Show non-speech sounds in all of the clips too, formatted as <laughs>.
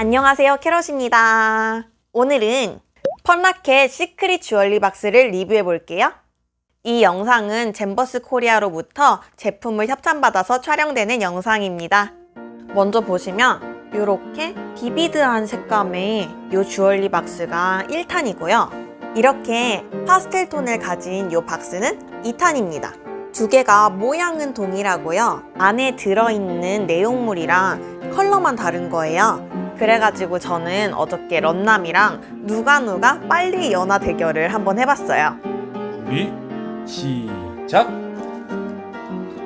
안녕하세요 캐럿입니다. 오늘은 펀라켓 시크릿 주얼리 박스를 리뷰해 볼게요. 이 영상은 잼버스 코리아로부터 제품을 협찬받아서 촬영되는 영상입니다. 먼저 보시면 이렇게 비비드한 색감의 이 주얼리 박스가 1탄이고요. 이렇게 파스텔 톤을 가진 이 박스는 2탄입니다. 두 개가 모양은 동일하고요. 안에 들어있는 내용물이랑 컬러만 다른 거예요 그래가지고 저는 어저께 런남이랑 누가 누가 빨리 연화 대결을 한번 해봤어요. 준비 시작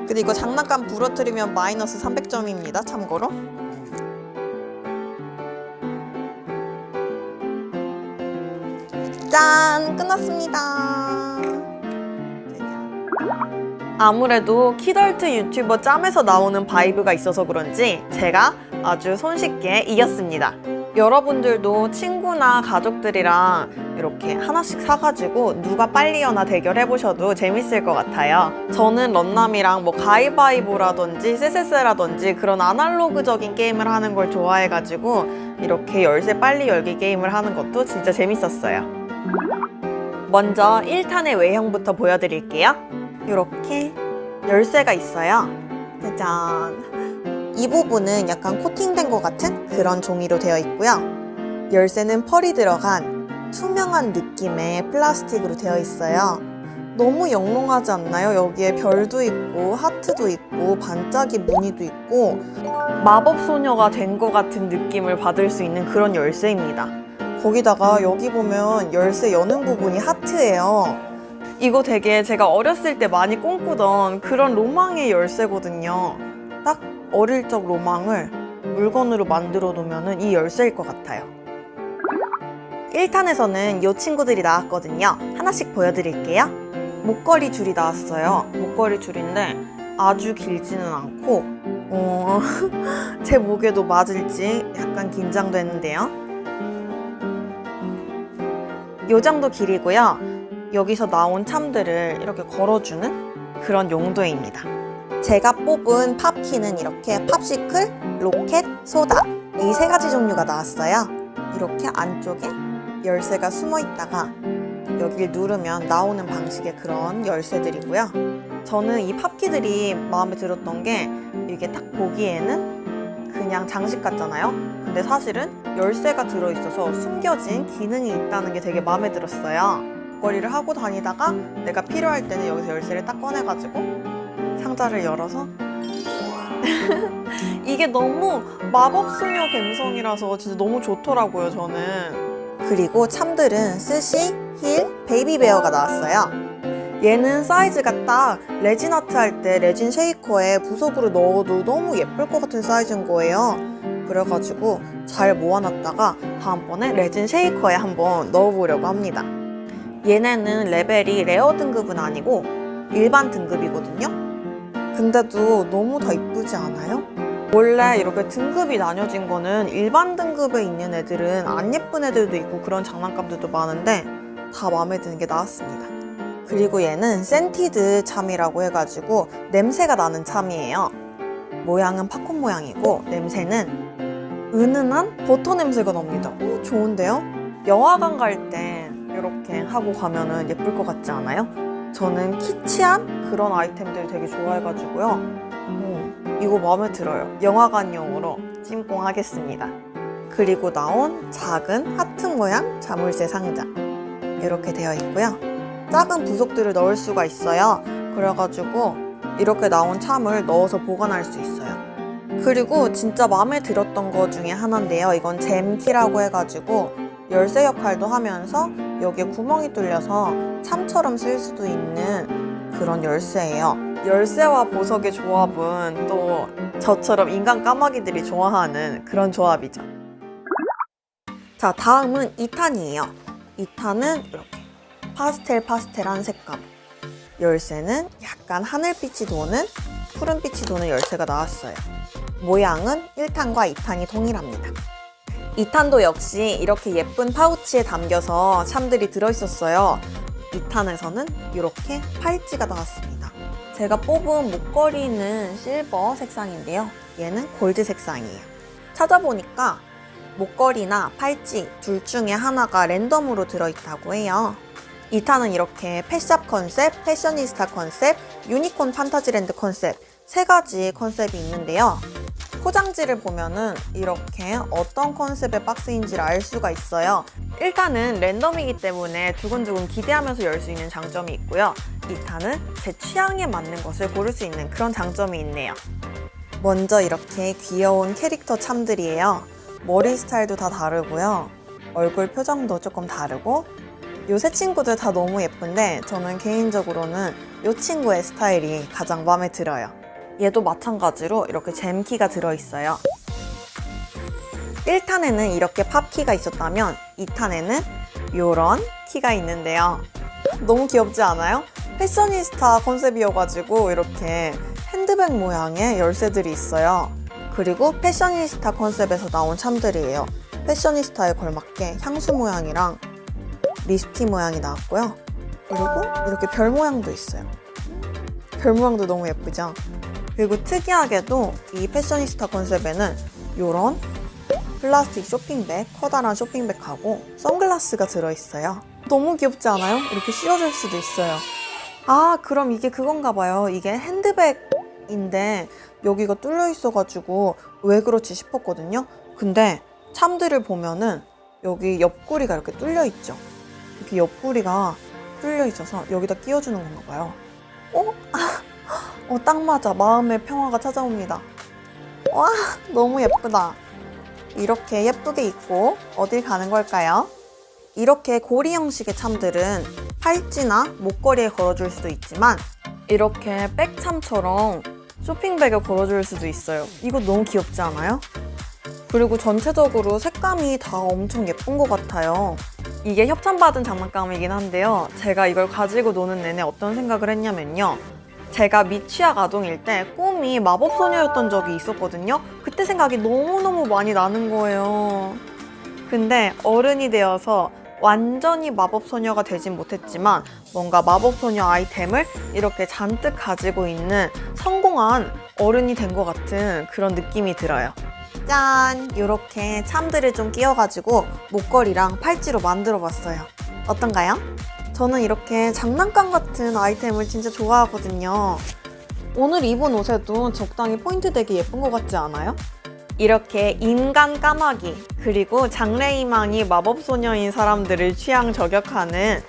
그리고 장난감 부러뜨리면 마이너스 300점입니다. 참고로. 짠! 끝났습니다. 아무래도 키덜트 유튜버 짬에서 나오는 바이브가 있어서 그런지 제가 아주 손쉽게 이겼습니다. 여러분들도 친구나 가족들이랑 이렇게 하나씩 사가지고 누가 빨리 연하 대결해보셔도 재밌을 것 같아요. 저는 런남이랑 뭐 가위바위보라든지 세세세라든지 그런 아날로그적인 게임을 하는 걸 좋아해가지고 이렇게 열쇠 빨리 열기 게임을 하는 것도 진짜 재밌었어요. 먼저 1탄의 외형부터 보여드릴게요. 이렇게 열쇠가 있어요. 짜잔. 이 부분은 약간 코팅된 것 같은 그런 종이로 되어 있고요. 열쇠는 펄이 들어간 투명한 느낌의 플라스틱으로 되어 있어요. 너무 영롱하지 않나요? 여기에 별도 있고 하트도 있고 반짝이 무늬도 있고 마법 소녀가 된 것 같은 느낌을 받을 수 있는 그런 열쇠입니다. 거기다가 여기 보면 열쇠 여는 부분이 하트예요. 이거 되게 제가 어렸을 때 많이 꿈꾸던 그런 로망의 열쇠거든요. 딱 어릴 적 로망을 물건으로 만들어 놓으면 이 열쇠일 것 같아요. 1탄에서는 이 친구들이 나왔거든요. 하나씩 보여드릴게요. 목걸이 줄이 나왔어요. 목걸이 줄인데 아주 길지는 않고, 어, <laughs> 제 목에도 맞을지 약간 긴장되는데요. 요 정도 길이고요. 여기서 나온 참들을 이렇게 걸어주는 그런 용도입니다. 제가 뽑은 팝키는 이렇게 팝시클, 로켓, 소다 이 세 가지 종류가 나왔어요. 이렇게 안쪽에 열쇠가 숨어 있다가 여기를 누르면 나오는 방식의 그런 열쇠들이고요. 저는 이 팝키들이 마음에 들었던 게 이게 딱 보기에는 그냥 장식 같잖아요. 근데 사실은 열쇠가 들어있어서 숨겨진 기능이 있다는 게 되게 마음에 들었어요. 거리를 하고 다니다가 내가 필요할 때는 여기서 열쇠를 딱 꺼내가지고 상자를 열어서? <laughs> 이게 너무 마법소녀 감성이라서 진짜 너무 좋더라고요 저는. 그리고 참들은 스시, 힐, 베이비베어가 나왔어요. 얘는 사이즈가 딱 레진 아트 할 때 레진 쉐이커에 부속으로 넣어도 너무 예쁠 것 같은 사이즈인 거예요. 그래가지고 잘 모아놨다가 다음번에 레진 쉐이커에 한번 넣어보려고 합니다. 얘네는 레벨이 레어 등급은 아니고 일반 등급이거든요 근데도 너무 다 이쁘지 않아요? 원래 이렇게 등급이 나뉘어진 거는 일반 등급에 있는 애들은 안 예쁜 애들도 있고 그런 장난감들도 많은데 다 마음에 드는 게 나왔습니다. 그리고 얘는 센티드 참이라고 해가지고 냄새가 나는 참이에요. 모양은 팝콘 모양이고 냄새는 은은한 버터 냄새가 납니다. 오, 좋은데요? 영화관 갈 때 이렇게 하고 가면은 예쁠 것 같지 않아요? 저는 키치한 그런 아이템들 되게 좋아해가지고요. 음, 이거 마음에 들어요. 영화관용으로 찜꽁하겠습니다. 그리고 나온 작은 하트 모양 자물쇠 상자. 이렇게 되어 있고요. 작은 부속들을 넣을 수가 있어요. 그래가지고 이렇게 나온 참을 넣어서 보관할 수 있어요. 그리고 진짜 마음에 들었던 거 중에 하나인데요. 이건 잼키라고 해가지고 열쇠 역할도 하면서 여기에 구멍이 뚫려서 참처럼 쓸 수도 있는 그런 열쇠예요. 열쇠와 보석의 조합은 또 저처럼 인간 까마귀들이 좋아하는 그런 조합이죠. 자, 다음은 2탄이에요. 2탄은 이렇게 파스텔 파스텔한 색감. 열쇠는 약간 하늘빛이 도는 푸른빛이 도는 열쇠가 나왔어요. 모양은 1탄과 2탄이 동일합니다. 2탄도 역시 이렇게 예쁜 파우치에 담겨서 참들이 들어있었어요. 2탄에서는 이렇게 팔찌가 나왔습니다. 제가 뽑은 목걸이는 실버 색상인데요. 얘는 골드 색상이에요. 찾아보니까 목걸이나 팔찌 둘 중에 하나가 랜덤으로 들어있다고 해요. 2탄은 이렇게 펫샵 컨셉, 패셔니스타 컨셉, 유니콘 판타지랜드 컨셉 세 가지 컨셉이 있는데요. 포장지를 보면은 이렇게 어떤 컨셉의 박스인지를 알 수가 있어요. 1탄은 랜덤이기 때문에 두근두근 기대하면서 열 수 있는 장점이 있고요. 2탄은 제 취향에 맞는 것을 고를 수 있는 그런 장점이 있네요. 먼저 이렇게 귀여운 캐릭터 참들이에요. 머리 스타일도 다 다르고요. 얼굴 표정도 조금 다르고 요새 친구들 다 너무 예쁜데 저는 개인적으로는 이 친구의 스타일이 가장 마음에 들어요. 얘도 마찬가지로 이렇게 잼키가 들어있어요. 1탄에는 이렇게 팝키가 있었다면 2탄에는 이런 키가 있는데요. 너무 귀엽지 않아요? 패셔니스타 컨셉이어가지고 이렇게 핸드백 모양의 열쇠들이 있어요. 그리고 패셔니스타 컨셉에서 나온 참들이에요. 패셔니스타에 걸맞게 향수 모양이랑 립스틱 모양이 나왔고요. 그리고 이렇게 별 모양도 있어요. 별 모양도 너무 예쁘죠? 그리고 특이하게도 이 패셔니스타 컨셉에는 이런 플라스틱 쇼핑백, 커다란 쇼핑백하고 선글라스가 들어있어요. 너무 귀엽지 않아요? 이렇게 씌워줄 수도 있어요. 아, 그럼 이게 그건가 봐요. 이게 핸드백인데 여기가 뚫려 있어가지고 왜 그렇지 싶었거든요. 근데 참들을 보면은 여기 옆구리가 이렇게 뚫려 있죠. 이렇게 옆구리가 뚫려 있어서 여기다 끼워주는 건가 봐요. 어? 어, 딱 맞아. 마음의 평화가 찾아옵니다. 와, <laughs> 너무 예쁘다. 이렇게 예쁘게 입고 어딜 가는 걸까요? 이렇게 고리 형식의 참들은 팔찌나 목걸이에 걸어줄 수도 있지만 이렇게 백참처럼 쇼핑백에 걸어줄 수도 있어요. 이거 너무 귀엽지 않아요? 그리고 전체적으로 색감이 다 엄청 예쁜 것 같아요. 이게 협찬받은 장난감이긴 한데요. 제가 이걸 가지고 노는 내내 어떤 생각을 했냐면요. 제가 미취학 아동일 때 꿈이 마법소녀였던 적이 있었거든요. 그때 생각이 너무너무 많이 나는 거예요. 근데 어른이 되어서 완전히 마법소녀가 되진 못했지만 뭔가 마법소녀 아이템을 이렇게 잔뜩 가지고 있는 성공한 어른이 된 것 같은 그런 느낌이 들어요. 짠! 이렇게 참들을 좀 끼워가지고 목걸이랑 팔찌로 만들어 봤어요. 어떤가요? 저는 이렇게 장난감 같은 아이템을 진짜 좋아하거든요. 오늘 입은 옷에도 적당히 포인트 되게 예쁜 것 같지 않아요? 이렇게 인간 까마귀 그리고 장래희망이 마법소녀인 사람들을 취향 저격하는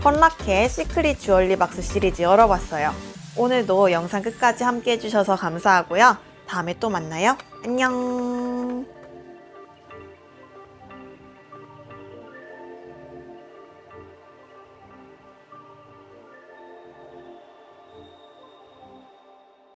펀라켓 시크릿 주얼리 박스 시리즈 열어봤어요. 오늘도 영상 끝까지 함께 해주셔서 감사하고요. 다음에 또 만나요. 안녕.